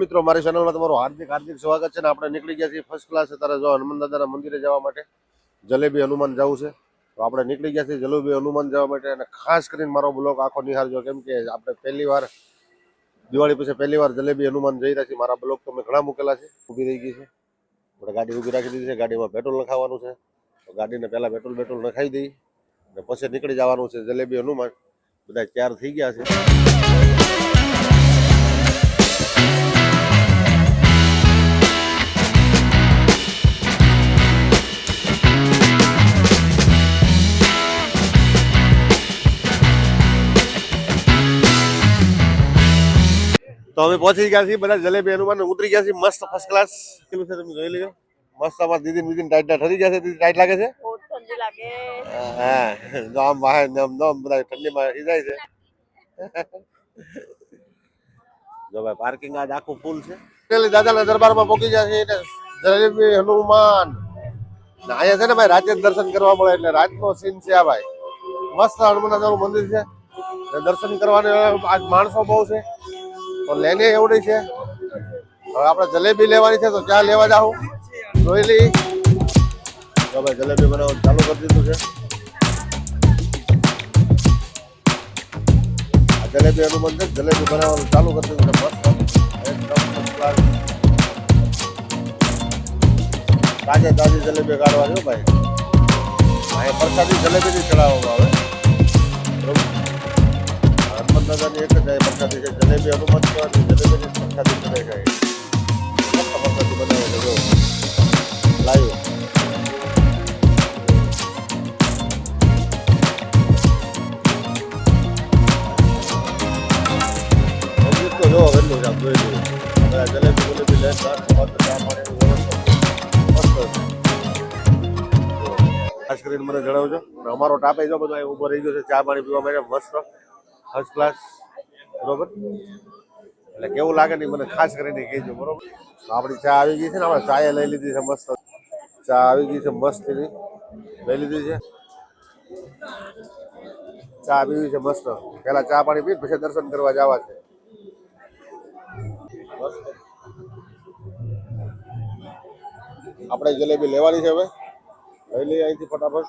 મિત્રો, મારી ચેનલમાં તમારું હાર્દિક હાર્દિક સ્વાગત છે ને આપણે નીકળી ગયા છીએ ફર્સ્ટ ક્લાસ અત્યારે જો હનુમાન દાદાના મંદિરે જવા માટે. જલેબી હનુમાન જવું છે. તો આપણે નીકળી ગયા છીએ જલેબી હનુમાન જવા માટે અને ખાસ કરીને મારો બ્લોગ આખો નિહાળજો. કેમ કે આપણે પહેલી વાર, દિવાળી પછી પહેલી વાર જલેબી હનુમાન જઈ રહ્યા છીએ. મારા બ્લોગ તો મેં ઘણા મૂકેલા છે. ઊભી રહી ગઈ છે. આપણે ગાડી ઊભી રાખી દીધી છે. ગાડીમાં પેટ્રોલ નખાવાનું છે. તો ગાડીને પહેલાં પેટ્રોલ પેટ્રોલ નખાઈ દઈ અને પછી નીકળી જવાનું છે જલેબી હનુમાન. બધા તૈયાર થઈ ગયા છે. તો અમે પહોંચી ગયા છીએ બધા જલેબી હનુમાન ઉતરી ગયા છીએ મસ્ત ફર્સ્ટ ક્લાસ કેટલું છે તમે જોઈ લેજો. મસ્ત અમારા દીદી દીદી ટાઈટ ઠરી ગયા છે દીદી ટાઈટ લાગે છે? હા જો આમ બહાર ને આમ આમ બધા ઠંડીમાં જાય છે. જો ભાઈ પાર્કિંગ આજ આખું ફૂલ છે. પેલી દાદાના દરબારમાં પહોંચી ગયા છે એટલે જલેબી હનુમાન. ને અહીંયા છે ને ભાઈ રાતે જ દર્શન કરવા મળે એટલે રાતનો સીન છે આ ભાઈ. મસ્ત હનુમાન મંદિર છે. દર્શન કરવાને આજ માણસો બહુ છે. તો લેને એવડી છે. હવે આપણે જલેબી લેવાની છે તો ક્યાં લેવા જાવ જોઈ લઈ ભાઈ જલેબી બનાવવાનું ચાલુ કરી દીધું છે. જલેબી એનું છે, જલેબી બનાવવાનું ચાલુ કરી દીધું છે મસ્ત. તાજે તાજી જલેબી કાઢવાની ભાઈ. અહીંયા પ્રસાદી જલેબી ચડાવવામાં આવે. દાદાની એક જ પ્રખ્યાતિ છે. જલેબી કહેવાય જલેબીની પ્રખ્યાતિ ચડાઈ જાય પ્રખ્યાતિ બનાવે છે, જો. લાઈવ જોવો કેટલું છે આમ જોઈ લો. જલેબી જલેબી લે છે. ખાસ મને જણાવજો. અમારો ટાપે જો બધો ઊભો રહી ગયો છે. ચા પાણી પીવા માટે મસ્ત. ફર્સ્ટ ક્લાસ બરોબર? એટલે કેવું લાગે નહીં મને ખાસ કરીને કહેજો, બરોબર? આપણી ચા આવી ગઈ છે ને, આપણે ચાએ લઈ લીધી છે મસ્ત. ચા આવી ગઈ છે મસ્ત લઈ લીધી છે. ચા પીવી છે મસ્ત. પેલા ચા પાણી પી પછી દર્શન કરવા જવા છે. આપણે જલેબી લેવાની છે હવે. લઈ લઈએ અહીંથી ફટાફટ.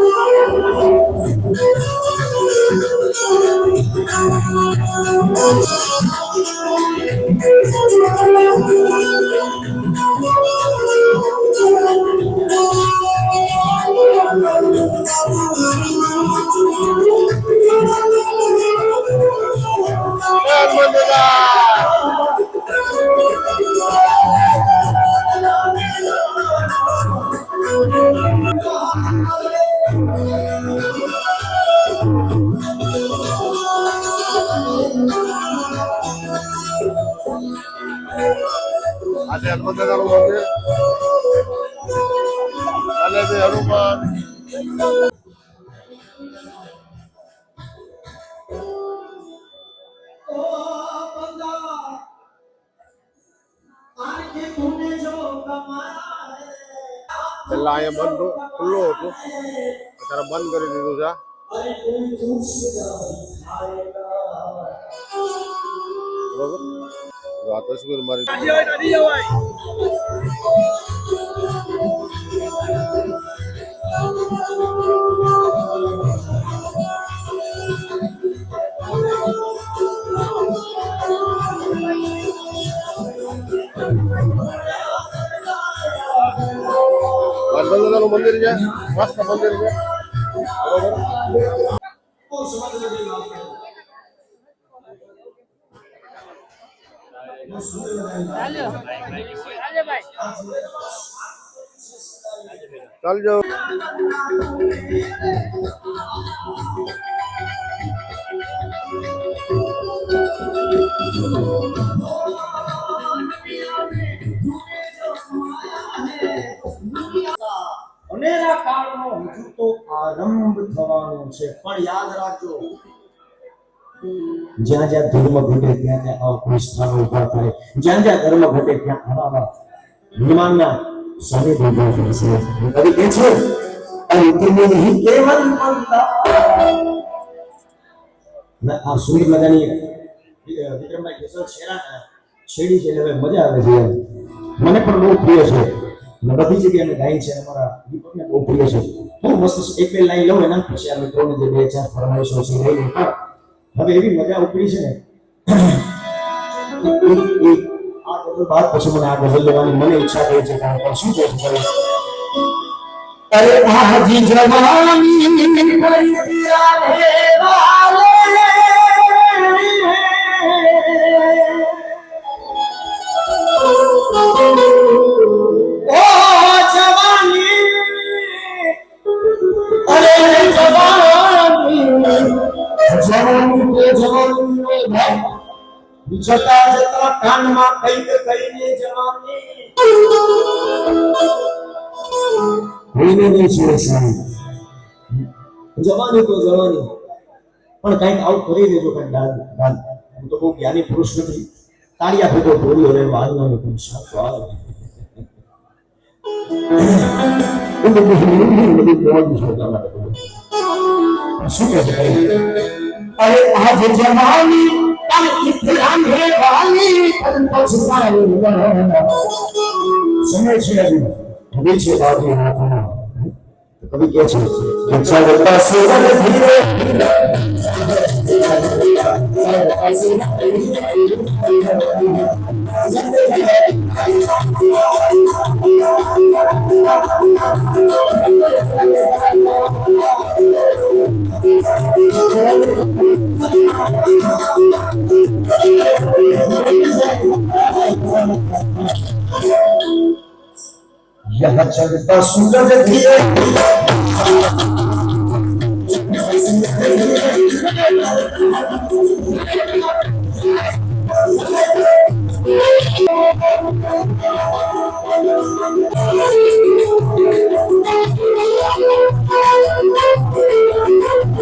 આજે હનુમાન દાદાનું અને જલેબી હનુમાન. પેલા અહીંયા બંધ ખુલ્લું હતું. અત્યારે બંધ કરી દીધું છે. બરોબર? જો આ તસવીર મારી નું મંદિર છે મસ્ત મંદિર છે બરોબર ચાલજો. અનેરા કાળનો હજુ તો આરંભ થવાનો છે પણ યાદ રાખજો જ્યાં જ્યાં ધર્મ ઘટે, ત્યાં ત્યાં અકૃષ્ણ ઊભા થાય. જ્યાં જ્યાં ધર્મ ઘટે, ત્યાં આવા હનુમાનના સાનિધ્ય ઊભા થાય છે. કવિ કે છે અંતની કેવલ મંદા આ સુંદર મજાની વિક્રમભાઈ કેશવ શેરા શેડી છે, એટલે મજા આવે છે. મને પણ બહુ પ્રિય છે. અને બધી જગ્યાએ ગાઈ છે, અમારા દીપકને બહુ પ્રિય છે. બહુ મસ્ત એક બે લાઈન લઉં એના પછી આ મિત્રોને જે બે ચાર ફરમાઈશો છે લઈને પણ હવે એવી મજા ઉપડી છે ને. આ બાદ પછી મને આ ગઝલ લેવાની મને ઈચ્છા થઈ છે કારણ કે શું કહું છે ખબર? અરે આજી જવાની પરિયા રે વાલે રે જતા કાનમાં કંઈક કહીને જવાની. કોઈને નહીં છોડે સાહેબ. જવાની તો જવાની. પણ કંઈક આવું કરી દેજો કંઈક દાદ દાદ હું તો બહુ જ્ઞાની પુરુષ નથી. તાળિયા ભેગો બોલ્યો રે વાલનો ને પણ સાચો આવે શું કહે છું તમારે બધું. શું કહે છે અરે આજ જવાની તમ ઇતરામ હે વાલી તમ પછતાઈ સમય છે હજી હજી છે બાકી હાથમાં તો કવિ કે છે કે ચાલતા સુવન ધીરે यह चलता सूरज धीरे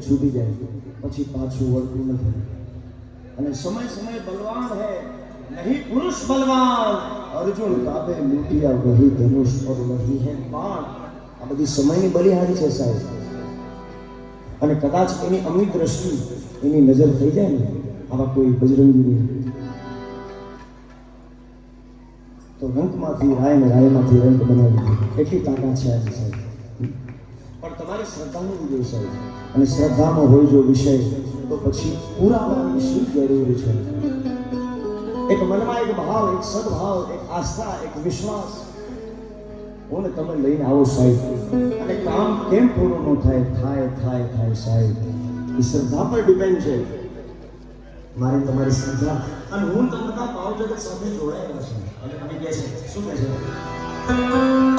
છૂટી જાય છે પછી પાછું વળતું અને સમય સમય બલવાન હે, નહીં પુરુષ બલવાન. અર્જુન કાબે મૂટિયા વહી ધનુષ પર વહી હે બાણ. આ બધી સમયની બલિહારી છે સાહેબ. અને કદાચ એની અમી દ્રષ્ટિ એની નજર થઈ જાય ને, આવા કોઈ બજરંગીની તો રંગમાંથી રાય ને રાયમાંથી રંગ બનાવી એટલી તાકાત છે આજે સાહેબ પણ તમારી શ્રદ્ધાનું વિજય સાહેબ અને શ્રદ્ધામાં હોય જો વિષય, તો પછી પુરાવાની શું જરૂરી છે. એક મનમાં એક ભાવ, એક સદભાવ, એક આસ્થા, એક વિશ્વાસ. હું ને તમે લઈને આવો સાહેબ. અને કામ કેમ પૂરું ન થાય? થાય થાય થાય સાહેબ. એ શ્રદ્ધા પર ડિપેન્ડ છે. મારી તમારી શ્રદ્ધા. અને હું તમને જગત સાથે જોડાયેલા છે અને તમે કહે છે શું કહે છે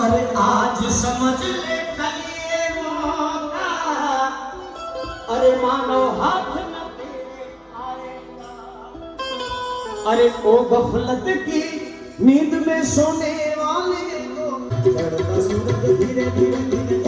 અરે આજ સમજ લે કલીએ મોકા અરે માનો હાથ ન તેરે आएगा अरे ओ गफलत की नींद में सोने वाले को चढ़ता सूरज धीरे धीरे धीरे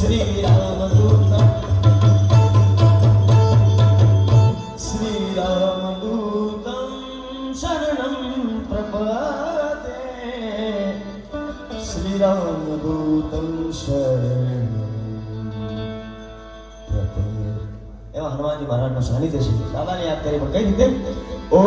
શ્રીરામદૂતમ પ્રપદે. એવા હનુમાનજી મહારાજનું સાનિધ્ય છે દાદાને યાદ કરી પણ કઈ રીતે ઓ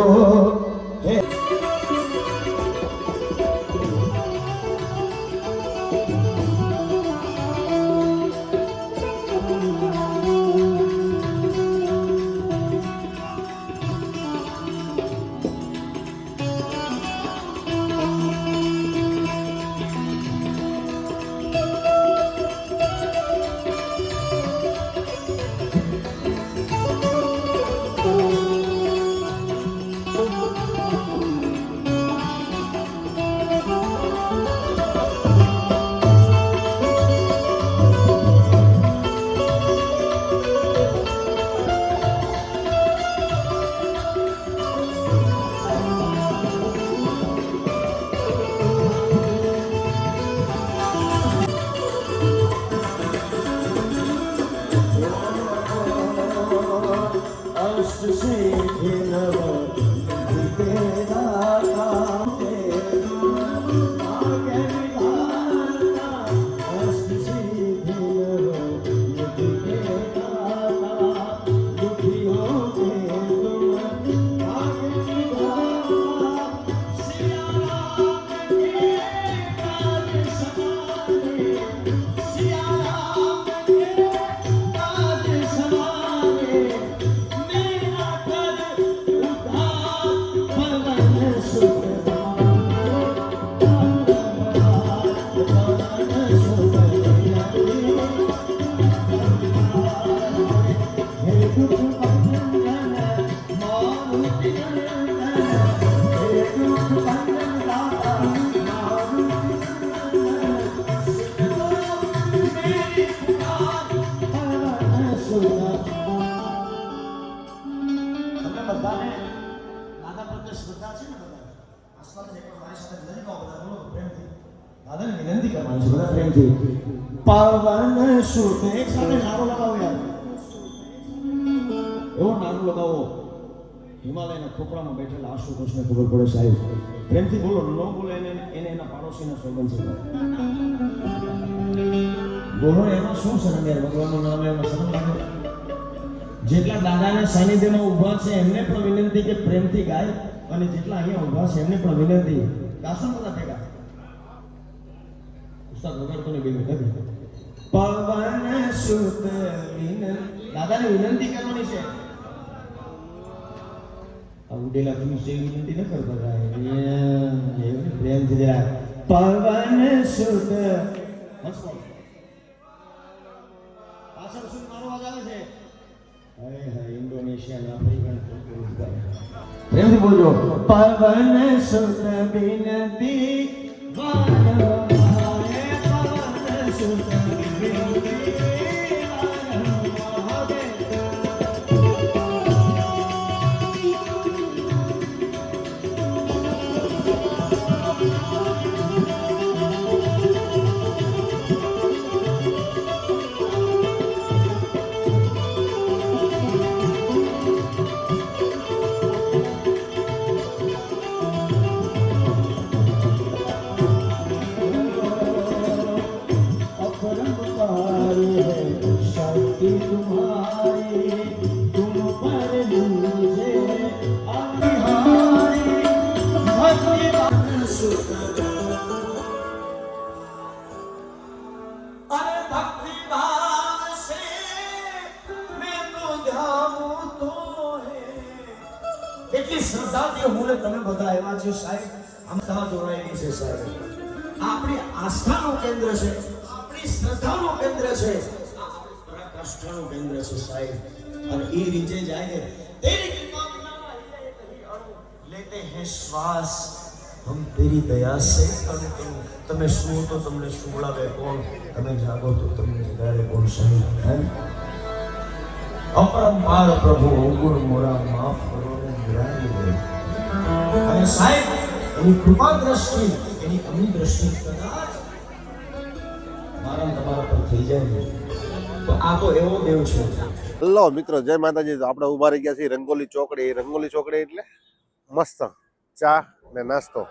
દાદાને વિનંતી કરવાની બેઠેલા ખબર પડે સાહેબ. પ્રેમથી બોલો, ન બોલે એને, એના પાડોશીના સોગન છે. બોલો, એમાં શું શરમ યાર નામ એમાં શરમ લાગે જેટલા દાદાના સાનિધ્યમાં ઊભા છે, એમને પણ વિનંતી કે પ્રેમથી ગાય અને જેટલા અહીંયા ઊભા છે એમને પણ વિનંતી. ગાશો બધા ભેગા. ઉસ્તાદ વગાડતો ને બે કરી પવન સુત વિનંતી. દાદાને વિનંતી કરવાની છે. આ ઉડેલા તમે છે વિનંતી ન કરતા એવું પ્રેમથી જરા પવન સુત હસવો પ્રેમથી બોલજો. પવન સુત બિનતી પવન સુત બિનતી આસ્થા જે તમે બધા એવા છે સાહેબ. આસ્થા જોડાયેલી છે સાહેબ. આપણી આસ્થાનું કેન્દ્ર છે. આપણી શ્રદ્ધાનું કેન્દ્ર છે. પરાકાષ્ઠાનું કેન્દ્ર છે સાહેબ. અને એ રીતે જાય તેની લેતે હે શ્વાસ. હમ તેરી દયા સે અને તમે શું તો તમને સુવડાવે કોણ? તમે જાગો તો તમને જગાડે કોણ સાહેબ? અપરંપાર પ્રભુ અવગુણ મોરા, માફ કરો. અને સાહેબ, એની કૃપા દ્રષ્ટિ એની અમી દ્રષ્ટિ કદાચ મારા તમારા પર થઈ જાય તો આ તો એવો દેવ છે. લો મિત્રો, જય માતાજી. આપણે ઊભા રહી ગયા છીએ રંગોલી ચોકડી. રંગોલી ચોકડી એટલે મસ્ત ચા ને નાસ્તો.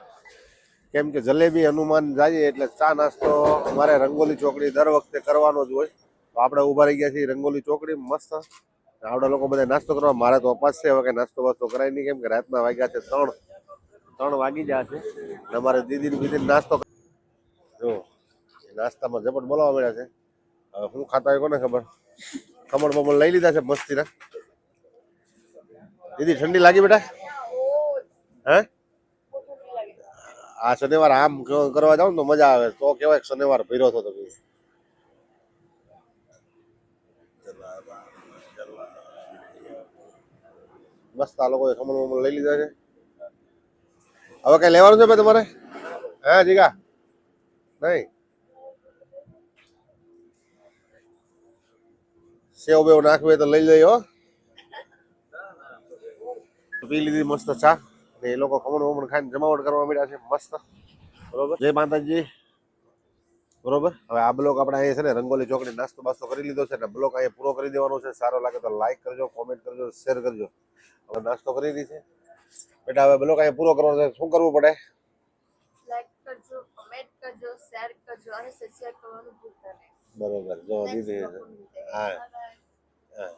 કેમ કે જલેબી હનુમાન જાય એટલે ચા નાસ્તો અમારે રંગોલી ચોકડી દર વખતે કરવાનો જ હોય. તો આપણે ઊભા રહી ગયા છીએ રંગોલી ચોકડી, મસ્ત. આવડા લોકો બધા નાસ્તો કરવા. મારે તો અપાસ છે, હવે કઈ નાસ્તો વાસ્તો કરાય નહીં. કેમ કે રાતના વાગ્યા છે ત્રણ. ત્રણ વાગી જશે અમારે દીદીને બીદી નાસ્તો જો નાસ્તામાં ઝપટ બોલાવા મળ્યા છે. હવે હું ખાતા કોને ખબર? ખમણ બમણ લઈ લીધા છે મસ્તીના. દીદી, ઠંડી લાગી બેટા? હે? આ શનિવાર આમ કરવા જાવ તો મજા આવે. તો કેવાય શનિવાર ભીરો થતો તમે મસ્ત આ લોકોએ ખમણ બમણ લઈ લીધા છે. હવે કઈ લેવાનું છે ભાઈ તમારે? હે જીગા? નહીં. સેવ બેવ નાખવી હોય તો લઈ લઈ હો. પી લીધી મસ્ત ચા. ને એ લોકો ખમણ વમણ ખાઈને જમાવટ કરવા મળ્યા છે મસ્ત. બરોબર. જય માતાજી. બરોબર? હવે આ બ્લોક આપણે અહીંયા છે ને રંગોલી ચોકડી નાસ્તો બાસ્તો કરી લીધો છે ને બ્લોક અહીંયા પૂરો કરી દેવાનો છે. સારો લાગે તો લાઈક કરજો કોમેન્ટ કરજો શેર કરજો. હવે નાસ્તો કરી રહી છે. બેટા હવે બ્લોગ અહીંયા પૂરો કરવાનો છે. શું કરવું પડે? લાઈક કરજો કમેન્ટ કરજો શેર કરજો અને સબસ્ક્રાઇબ કરવાનું બરોબર. જો દીદી હા. હા.